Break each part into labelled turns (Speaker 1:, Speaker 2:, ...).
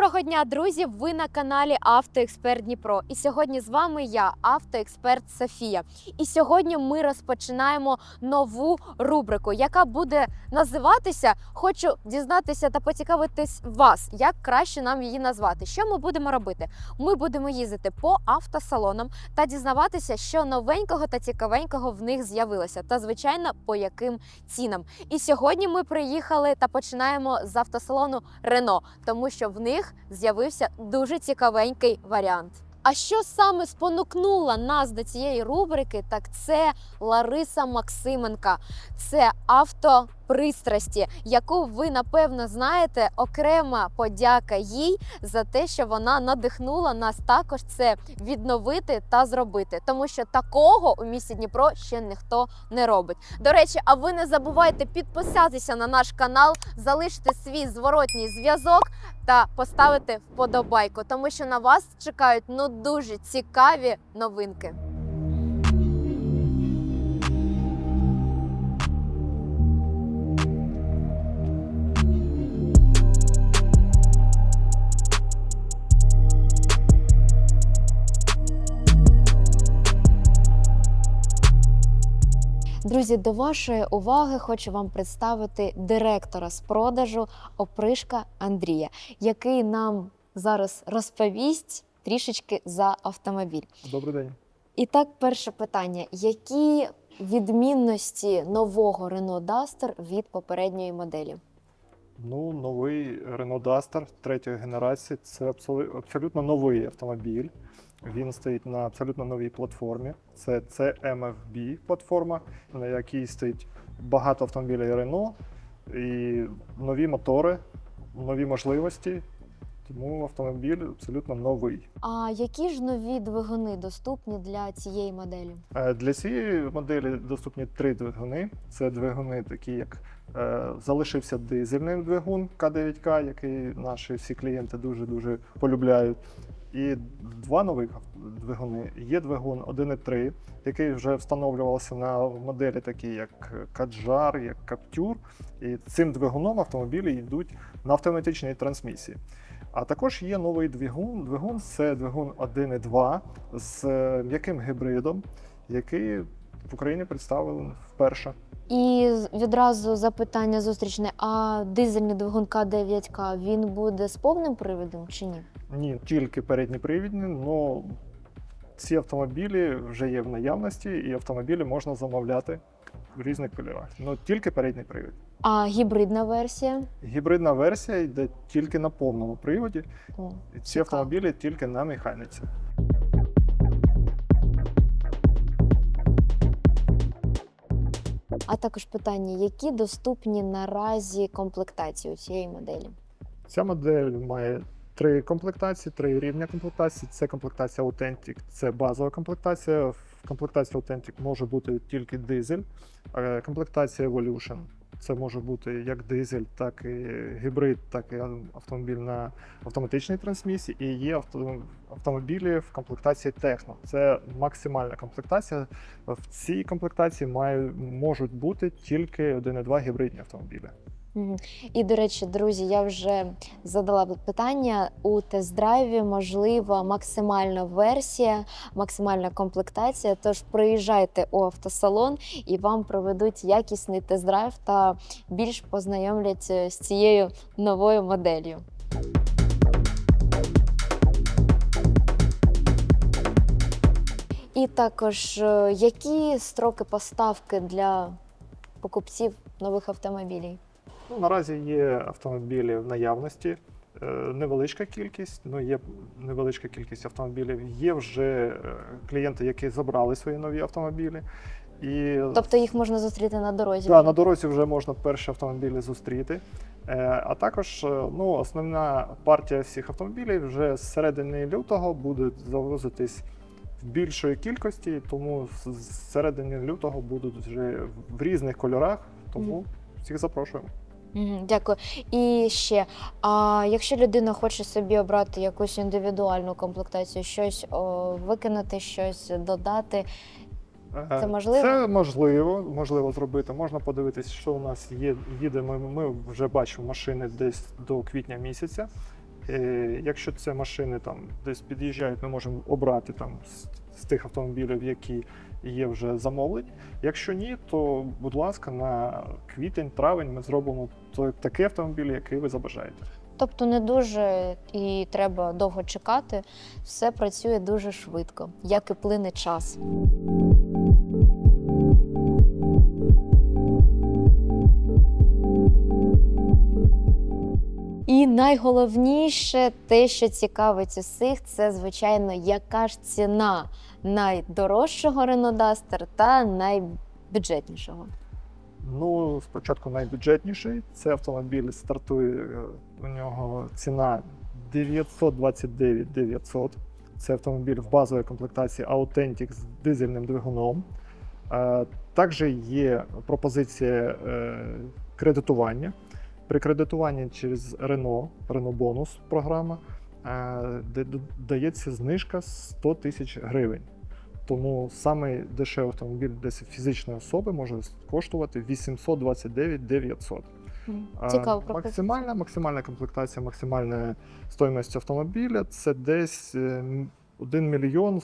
Speaker 1: Доброго дня, друзі! Ви на каналі Автоексперт Дніпро. І сьогодні з вами я, автоексперт Софія. І сьогодні ми розпочинаємо нову рубрику, яка буде називатися Хочу дізнатися та поцікавитись вас, як краще нам її назвати. Що ми будемо робити? Ми будемо їздити по автосалонам та дізнаватися, що новенького та цікавенького в них з'явилося, та звичайно по яким цінам. І сьогодні ми приїхали та починаємо з автосалону Рено, тому що в них з'явився дуже цікавенький варіант. А що саме спонукнула нас до цієї рубрики? Так це Лариса Максименка, це автопристрасті, яку ви напевно знаєте. Окрема подяка їй за те, що вона надихнула нас також це відновити та зробити, тому що такого у місті Дніпро ще ніхто не робить. До речі, а ви не забувайте підписатися на наш канал, залишити свій зворотній зв'язок та поставити вподобайку, тому що на вас чекають ну дуже цікаві новинки. Друзі, до вашої уваги хочу вам представити директора з продажу Опришка Андрія, який нам зараз розповість трішечки за автомобіль.
Speaker 2: Добрий день.
Speaker 1: І так, перше питання: які відмінності нового Renault Duster від попередньої моделі?
Speaker 2: Ну, новий Renault Duster третьої генерації це абсолю- абсолютно новий автомобіль. Він стоїть на абсолютно новій платформі. Це CMFB платформа, на якій стоїть багато автомобілів Renault і нові мотори, нові можливості. Тому автомобіль абсолютно новий.
Speaker 1: А які ж нові двигуни доступні для цієї моделі?
Speaker 2: Е, Для цієї моделі доступні три двигуни. Це двигуни, такі як е, залишився дизельний двигун К9К, який наші всі клієнти дуже-дуже полюбляють. І два нових двигуни. Є двигун 1.3, який вже встановлювався на моделі, такі як Каджар, як Каптюр. І цим двигуном автомобілі йдуть на автоматичній трансмісії. А також є новий двигун. Двигун це двигун 1.2 з е, м'яким гібридом, який в Україні представили вперше.
Speaker 1: І відразу запитання зустрічне: а дизельний двигун К9К він буде з повним приводом чи ні?
Speaker 2: Ні, тільки передні привідні, але ці автомобілі вже є в наявності, і автомобілі можна замовляти в різних кольорах. Ну тільки передній привід.
Speaker 1: А гібридна версія?
Speaker 2: Гібридна версія йде тільки на повному приводі,
Speaker 1: О,
Speaker 2: і ці
Speaker 1: Цікаво.
Speaker 2: автомобілі тільки на механіці.
Speaker 1: А також питання, які доступні наразі комплектації у цієї моделі?
Speaker 2: Ця модель має три комплектації, три рівня комплектації. Це комплектація Authentic, це базова комплектація. В комплектації Authentic може бути тільки дизель. Е, Комплектація Evolution це може бути як дизель, так і гібрид, так і автомобіль на автоматичній трансмісії. І є авто- автомобілі в комплектації Техно. Це максимальна комплектація. В цій комплектації має, можуть бути тільки 1,2 гібридні автомобілі.
Speaker 1: І до речі, друзі, я вже задала питання у тест-драйві. Можливо, максимальна версія, максимальна комплектація. Тож приїжджайте у автосалон і вам проведуть якісний тест-драйв та більш познайомлять е, з цією новою моделлю. І також е, які строки поставки для покупців нових автомобілів?
Speaker 2: Ну, наразі є автомобілі в наявності. е, Невеличка кількість, ну є невеличка кількість автомобілів. Є вже е, клієнти, які забрали свої нові автомобілі. І
Speaker 1: Тобто їх можна зустріти на дорозі.
Speaker 2: да, на дорозі вже можна перші автомобілі зустріти. Е, А також ну, основна партія всіх автомобілів вже з середини лютого буде завозитись в більшої кількості, тому з середини лютого будуть вже в різних кольорах. Тому всіх запрошуємо.
Speaker 1: Мгм, Дякую. І ще, а якщо людина хоче собі обрати якусь індивідуальну комплектацію, щось о, викинути, щось додати,
Speaker 2: Е,
Speaker 1: Це можливо?
Speaker 2: Це можливо, можливо зробити. Можна подивитися, що у нас є. Їде. Ми, ми вже бачимо машини десь до квітня місяця. Е, Якщо це машини там десь під'їжджають, ми можемо обрати там з, тих автомобілів, які є вже замовлені. Якщо ні, то будь ласка, на квітень, травень ми зробимо такий автомобіль, який ви забажаєте.
Speaker 1: Тобто не дуже і треба довго чекати, все працює дуже швидко, як і плине час. Найголовніше, те, що цікавить усіх, це звичайно, яка ж ціна найдорожчого Duster та найбюджетнішого.
Speaker 2: Ну, спочатку найбюджетніший. Це автомобіль стартує е, у нього ціна 929 900. Це автомобіль в базовій комплектації Authentic з дизельним двигуном. Е, Також є пропозиція е, кредитування. При кредитуванні через Renault, Renault Bonus програма, е, де дається знижка 100 тисяч гривень. Тому самий дешевий автомобіль десь фізичної особи може коштувати 829 900.
Speaker 1: Цікаво
Speaker 2: максимальна, максимальна комплектація, максимальна стоїмость автомобіля це десь е, 1 мільйон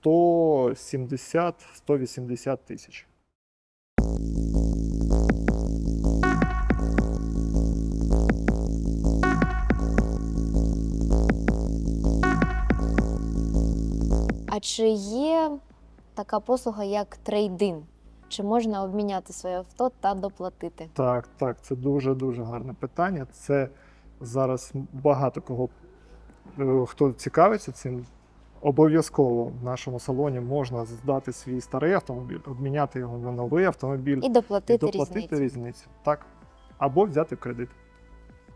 Speaker 2: 170 180 тисяч.
Speaker 1: А чи є така послуга, як трейдин? Чи можна обміняти своє авто та доплатити?
Speaker 2: Так, так, це дуже дуже гарне питання. Це зараз багато кого е, хто цікавиться цим. Обов'язково в нашому салоні можна здати свій старий автомобіль, обміняти його на новий автомобіль
Speaker 1: І доплатити,
Speaker 2: і доплатити
Speaker 1: різницю.
Speaker 2: різницю. Так. Або взяти в кредит.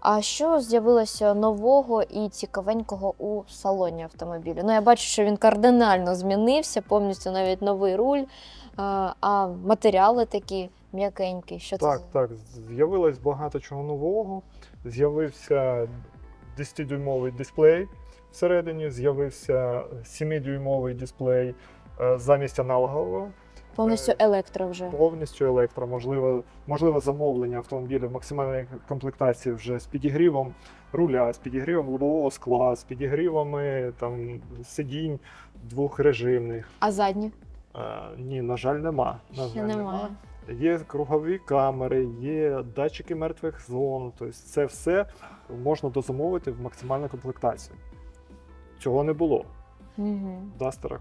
Speaker 1: А що з'явилося нового і цікавенького у салоні автомобіля? Ну, я бачу, що він кардинально змінився, повністю навіть новий руль, а, матеріали такі м'якенькі. Що
Speaker 2: Так,
Speaker 1: це?
Speaker 2: так. З'явилось багато чого нового. З'явився 10-дюймовий дисплей всередині, з'явився 7-дюймовий дисплей е, замість аналогового,
Speaker 1: Повністю електро вже.
Speaker 2: повністю електро. Можливо, можливо замовлення автомобіля в максимальній комплектації вже з підігрівом руля, з підігрівом лобового скла, з підігрівами там, сидінь двохрежимних.
Speaker 1: А задні?
Speaker 2: Е, ні, на жаль, нема. На
Speaker 1: Ще
Speaker 2: жаль,
Speaker 1: немає.
Speaker 2: Є кругові камери, є датчики мертвих зон. Тобто це все можна дозамовити в максимальну комплектацію. Цього не було
Speaker 1: Угу.
Speaker 2: в Дастерах.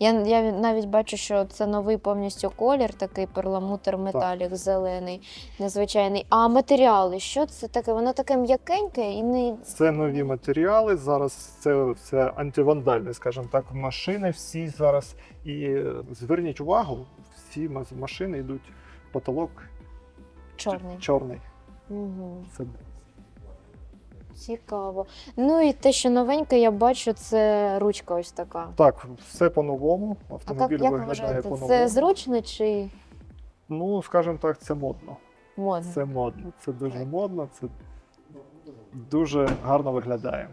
Speaker 1: Я, я навіть бачу, що це новий повністю колір, такий перламутр металік зелений, незвичайний. А матеріали, що це таке? Воно таке м'якеньке і не
Speaker 2: Це нові матеріали. Зараз це все антивандальне, скажімо так, машини всі зараз. І е, зверніть увагу, всі машини йдуть потолок
Speaker 1: чорний.
Speaker 2: чорний.
Speaker 1: Угу.
Speaker 2: Це
Speaker 1: Цікаво. Ну і те, що новеньке, я бачу, це ручка ось така.
Speaker 2: так, все по-новому.
Speaker 1: А
Speaker 2: Автомобіль
Speaker 1: як, як
Speaker 2: виглядає по-новому.
Speaker 1: це зручно чи
Speaker 2: Ну, скажімо так, це модно.
Speaker 1: модно?
Speaker 2: Це модно. Це дуже модно. Це дуже гарно виглядає.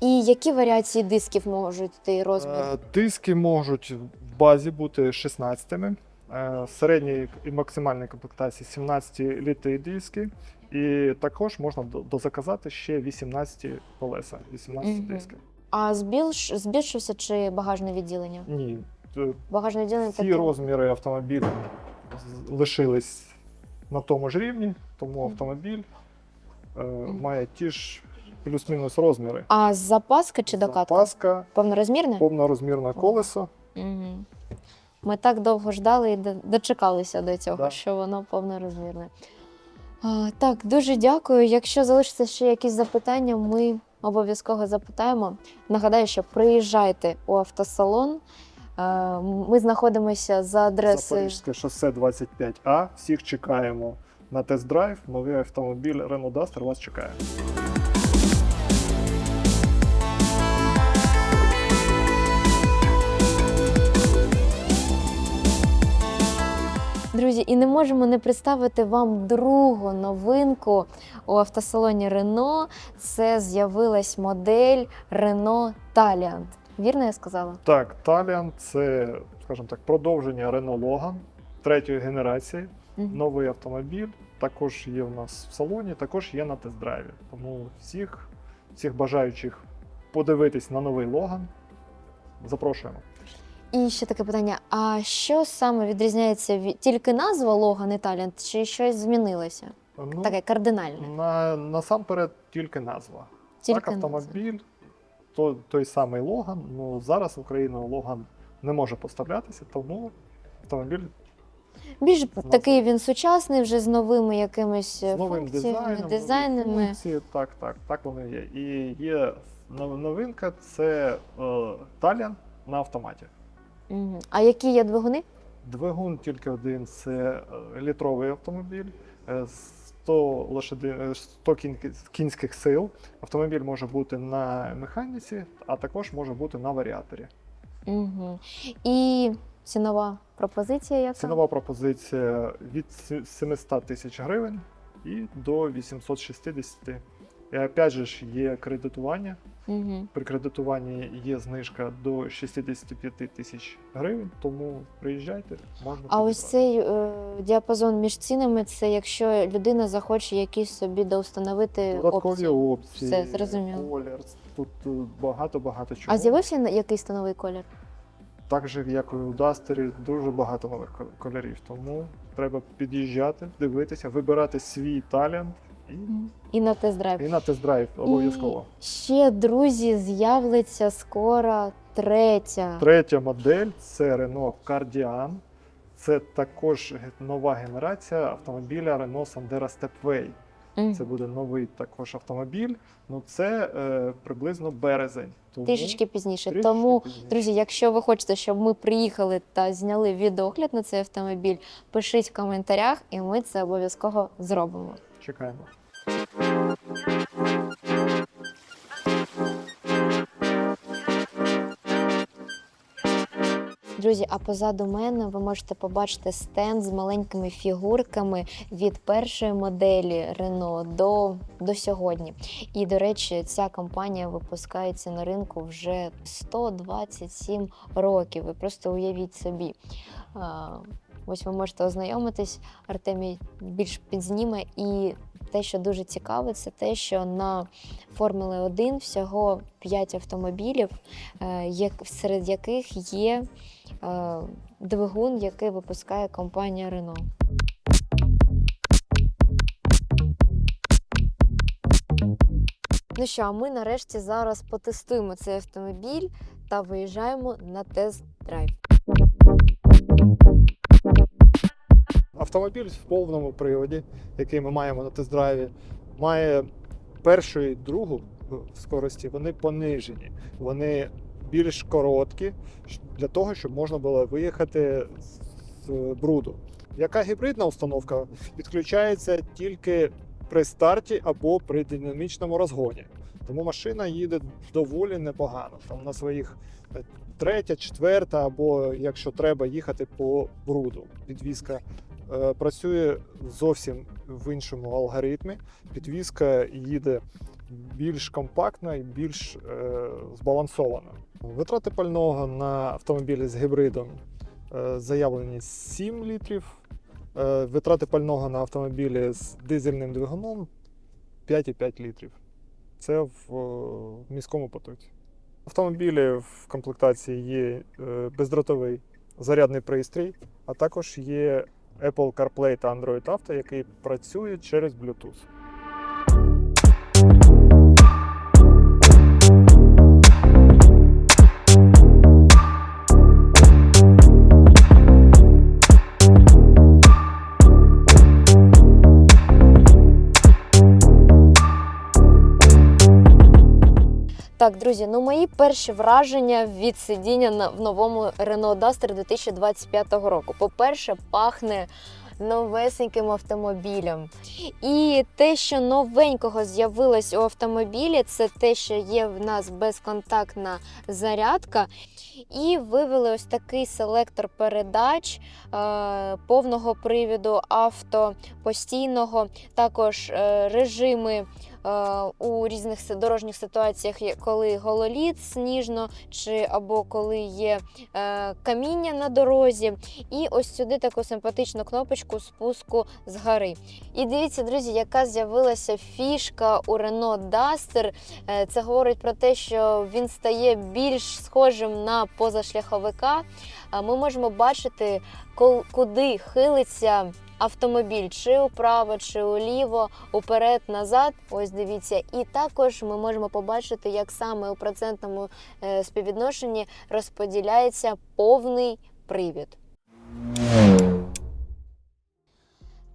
Speaker 1: І які варіації дисків можуть йти розмір?
Speaker 2: Е, Диски можуть в базі бути 16-ми. е, Середньої і максимальної комплектації 17 літий диски. І також можна до- дозаказати ще 18 колеса, 18
Speaker 1: Мгм.
Speaker 2: диски.
Speaker 1: А збільш, збільшився чи багажне відділення?
Speaker 2: Ні,
Speaker 1: Багажне відділення
Speaker 2: ці
Speaker 1: таке.
Speaker 2: розміри автомобіля лишились на тому ж рівні, тому автомобіль е, має ті ж плюс-мінус розміри.
Speaker 1: А запаска чи докатка?
Speaker 2: Запаска,
Speaker 1: Повнорозмірне?
Speaker 2: повнорозмірне колесо.
Speaker 1: Угу. Ми так довго ждали і до- дочекалися до цього,
Speaker 2: Да.
Speaker 1: що воно повнорозмірне. А, так, дуже дякую. Якщо залишаться ще якісь запитання, ми обов'язково запитаємо. Нагадаю, що приїжджайте у автосалон. А, Ми знаходимося за адресою.
Speaker 2: Запорізьке шосе 25А. Всіх чекаємо на тест-драйв. Новий автомобіль Renault Duster вас чекає.
Speaker 1: Друзі, і не можемо не представити вам другу новинку у автосалоні Renault. Це з'явилась модель Renault Taliant. Вірно я сказала?
Speaker 2: Так, Taliant – це, скажімо так, продовження Renault Logan третьої генерації.
Speaker 1: Мгм.
Speaker 2: Новий автомобіль. Також є в нас в салоні, також є на тест-драйві. Тому всіх всіх бажаючих подивитись на новий Логан. Запрошуємо.
Speaker 1: І ще таке питання: а що саме відрізняється від тільки назва Logan Italian, чи щось змінилося?
Speaker 2: Ну,
Speaker 1: Таке кардинальне.
Speaker 2: на, насамперед тільки назва.
Speaker 1: Тільки
Speaker 2: так, автомобіль, то, той самий Логан. Ну, зараз в Україну Логан не може поставлятися, тому автомобіль
Speaker 1: Більш
Speaker 2: Назва.
Speaker 1: такий він сучасний, вже з новими якимись
Speaker 2: з новим
Speaker 1: функціями,
Speaker 2: дизайном,
Speaker 1: дизайнами.
Speaker 2: функції. Так, так, так воно є. І є нов- новинка це е, Таліан на автоматі.
Speaker 1: А які є двигуни?
Speaker 2: Двигун тільки один це е, літровий автомобіль. е, 100 лошади, е, 100 кінських сил. Автомобіль може бути на механіці, а також може бути на варіаторі.
Speaker 1: Угу. І цінова пропозиція яка?
Speaker 2: Цінова пропозиція від 700 тисяч гривень і до 860. І опять же ж є кредитування.
Speaker 1: Угу.
Speaker 2: При кредитуванні є знижка до 65 тисяч гривень, тому приїжджайте, можна.
Speaker 1: А ось цей е, діапазон між цінами це якщо людина захоче якісь собі доустановити
Speaker 2: додаткові
Speaker 1: опції.
Speaker 2: опції,
Speaker 1: Все, зрозуміло.
Speaker 2: колір. Тут е, багато багато чого.
Speaker 1: А з'явився якийсь новий колір?
Speaker 2: Так же, як і у Дастері, дуже багато нових ко- кольорів. Тому треба під'їжджати, дивитися, вибирати свій талент і,
Speaker 1: на тест-драйв.
Speaker 2: і на тест-драйв обов'язково.
Speaker 1: І ще, друзі, з'явиться скоро третя.
Speaker 2: Третя модель це Renault Cardian. Це також нова генерація автомобіля Renault Sandero Stepway. Це буде новий також автомобіль. Ну це е, приблизно березень. Тому
Speaker 1: Трішечки пізніше.
Speaker 2: трішечки
Speaker 1: Тому,
Speaker 2: пізніше.
Speaker 1: друзі, якщо ви хочете, щоб ми приїхали та зняли відеогляд на цей автомобіль, пишіть в коментарях, і ми це обов'язково зробимо.
Speaker 2: Чекаємо.
Speaker 1: Друзі, а позаду мене ви можете побачити стенд з маленькими фігурками від першої моделі Renault до, до сьогодні. І, до речі, ця компанія випускається на ринку вже 127 років. Ви просто уявіть собі. Ось ви можете ознайомитись, Артемій більш підзніме. І те, що дуже цікаве, це те, що на Формули 1 всього 5 автомобілів, е, серед яких є е, двигун, який випускає компанія Renault. Ну що, а ми нарешті зараз потестуємо цей автомобіль та виїжджаємо на тест-драйв.
Speaker 2: Автомобіль в повному приводі, який ми маємо на тест-драйві, має першу і другу скорості, вони понижені. Вони більш короткі для того, щоб можна було виїхати з бруду. Яка гібридна установка підключається тільки при старті або при динамічному розгоні. Тому машина їде доволі непогано. Там на своїх е, третя, четверта, або якщо треба їхати по бруду. Підвізка працює зовсім в іншому алгоритмі. Підвізка їде більш компактно і більш е, збалансовано. Витрати пального на автомобілі з гібридом е, заявлені 7 літрів. Е, витрати пального на автомобілі з дизельним двигуном 5,5 літрів. Це в е, міському потоці. Автомобілі в комплектації є е, бездротовий зарядний пристрій, а також є Apple CarPlay та Android Auto, який працює через Bluetooth.
Speaker 1: Так, друзі, ну мої перші враження від сидіння в новому Renault Duster 2025 року. По-перше, пахне новесеньким автомобілем. І те, що новенького з'явилось у автомобілі, це те, що є в нас безконтактна зарядка. І вивели ось такий селектор передач е, повного привіду, авто, постійного, також е, режими у різних дорожніх ситуаціях, коли гололід сніжно, чи або коли є е, каміння на дорозі. І ось сюди таку симпатичну кнопочку спуску з гори. І дивіться, друзі, яка з'явилася фішка у Renault Duster. Е, Це говорить про те, що він стає більш схожим на позашляховика. Е, Ми можемо бачити, куди хилиться автомобіль, чи вправо, чи уліво, уперед, назад. Ось дивіться. І також ми можемо побачити, як саме у процентному е, співвідношенні розподіляється повний привід.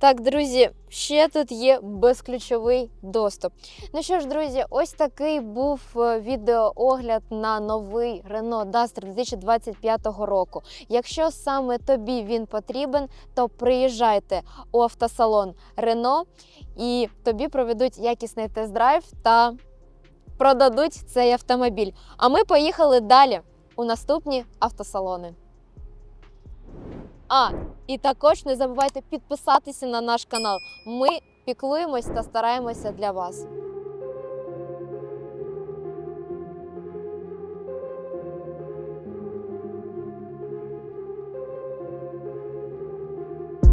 Speaker 1: Так, друзі, ще тут є безключовий доступ. Ну що ж, друзі, ось такий був е, відеоогляд на новий Renault Duster 2025 року. Якщо саме тобі він потрібен, то приїжджайте у автосалон Renault і тобі проведуть якісний тест-драйв та продадуть цей автомобіль. А ми поїхали далі у наступні автосалони. А, і також не забувайте підписатися на наш канал. Ми піклуємось та стараємося для вас.